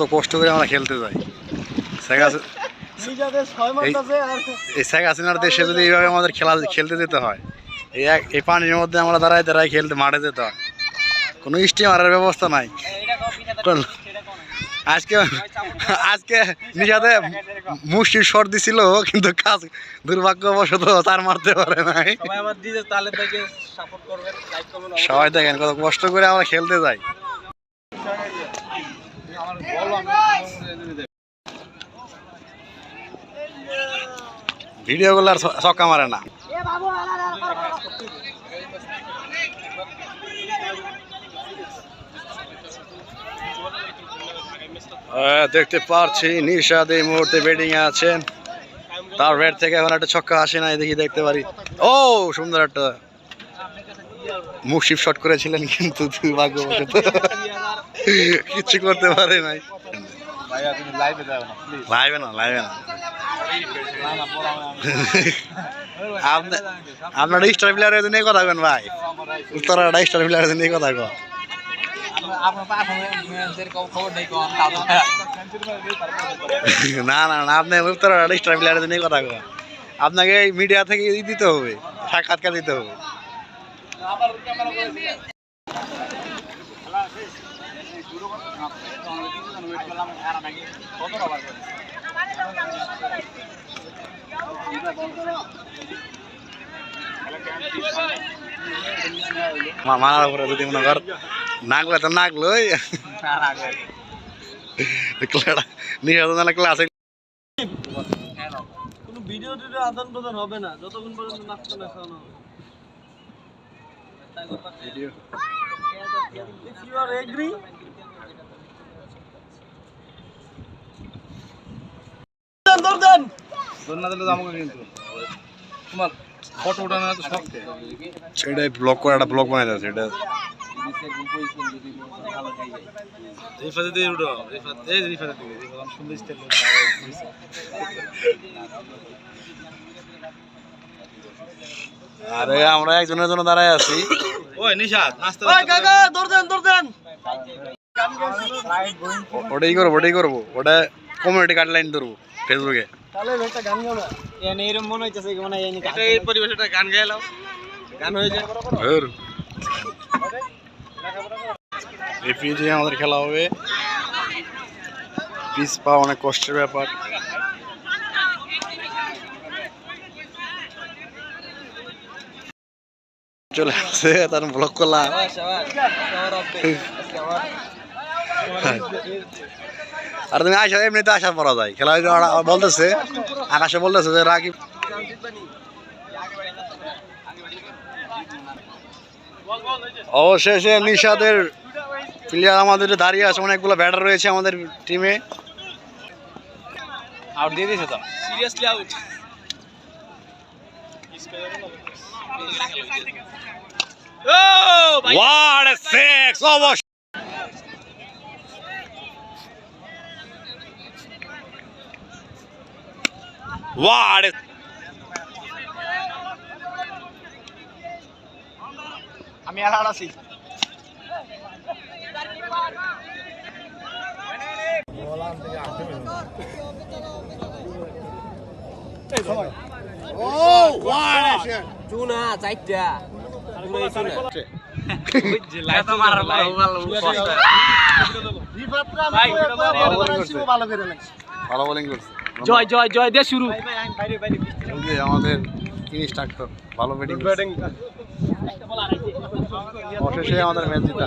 কত কষ্ট করে আমরা খেলতে যাই। এই- শেখ হাসিনার দেশে যদি এইভাবে আমাদের খেলা খেলতে যেতে হয় এই এক এই পানির মধ্যে আমরা দাঁড়ায় দাঁড়ায় খেলতে মাঠে যেতে হয়। কোনো স্টিমারের ব্যবস্থা নাই। আজকে আজকে নিশাতে মুষ্টির শট দিছিল কিন্তু কাজ দুর্ভাগ্যবশত তার মারতে পারে নাই। সবাই আমার দিতে তালে থেকে সাপোর্ট করবেন লাইক করবেন সবাই দেখেন কত কষ্ট করে আমরা খেলতে যাই। ভিডিও গুলো আর ছ- ছক্কা মারে না। দেখতে পারছি নিশাদ এই মুহূর্তে ব্যাটিং এ আছেন। তার ব্যাট থেকে এখন একটা ছক্কা আসে নাই দেখি দেখতে পারি। ও সুন্দর একটা মুশিফ শট করেছিলেন কিন্তু দুর্ভাগ্যবশত। কিচ্ছু করতে পারে নাই। লাইভে না লাইবে না আপনার স্টার প্লেয়ারের জন্য কথা কেন ভাই। উত্তরাটা স্টার প্লেয়ারের জন্য কথা কন। না না না আপনি স্টার প্লেয়ারের জন্য কথা কন। আপনাকে মিডিয়া থেকে দিতে হবে সাক্ষাৎকার দিতে হবে। মা- উপরে যদি মনে কর নাগলে তো নাগলই ক্লাস ক্লাসে কোনো ভিডিও টিডিও আদান প্রদান হবে না যতক্ষণ পর্যন্ত নাচতে না খাওয়ানো হবে। If you are agree, দেন, দৌড় দেন। তোমার ফটো ওঠানো তো শখ সেটাই ব্লগ করে একটা ব্লগ বানাই রিফাতে দিয়ে উঠো রিফাত। এই রিফাতে দিয়ে রিফাত সুন্দর স্টাইল আরে আমরা একজনের জন্য দাঁড়ায় আছি। ওই নিশাদ নাস্তা ওই কাকা দৌড় দেন দৌড় দেন। ওটাই করব ওটাই করব। ওটা কমিউনিটি গাইডলাইন ধরবো। ফেসবুকে। তাহলে একটা গান গাও না। এনে এরকম মনে হইতেছে মানে এটা এই পরিবেশে একটা গান গাইলাও গান হয়ে যায়। এই পিচে আমাদের খেলা হবে। পিচ পাওয়া অনেক কষ্টের ব্যাপার। চলে আসছে তার ব্লক করলাম। আর তুমি আসা এমনিতে আসা পড়া যায়। খেলা বলতেছে আকাশে বলতেছে যে রাকিব অবশেষে নিশাদের প্লেয়ার আমাদের দাঁড়িয়ে আছে অনেকগুলো ব্যাটার রয়েছে আমাদের টিমে আউট দিয়ে দিয়েছে তো? Seriously out What a six! What আমি আর আছি চুনা চারটা। ভালো বোলিং করছে। জয় জয় জয় দে শুরু। আমাদের আমাদের ইনস্ট্রাক্টর ভালো ব্যাটিং অবশেষে আমাদের ম্যাচ জিতা।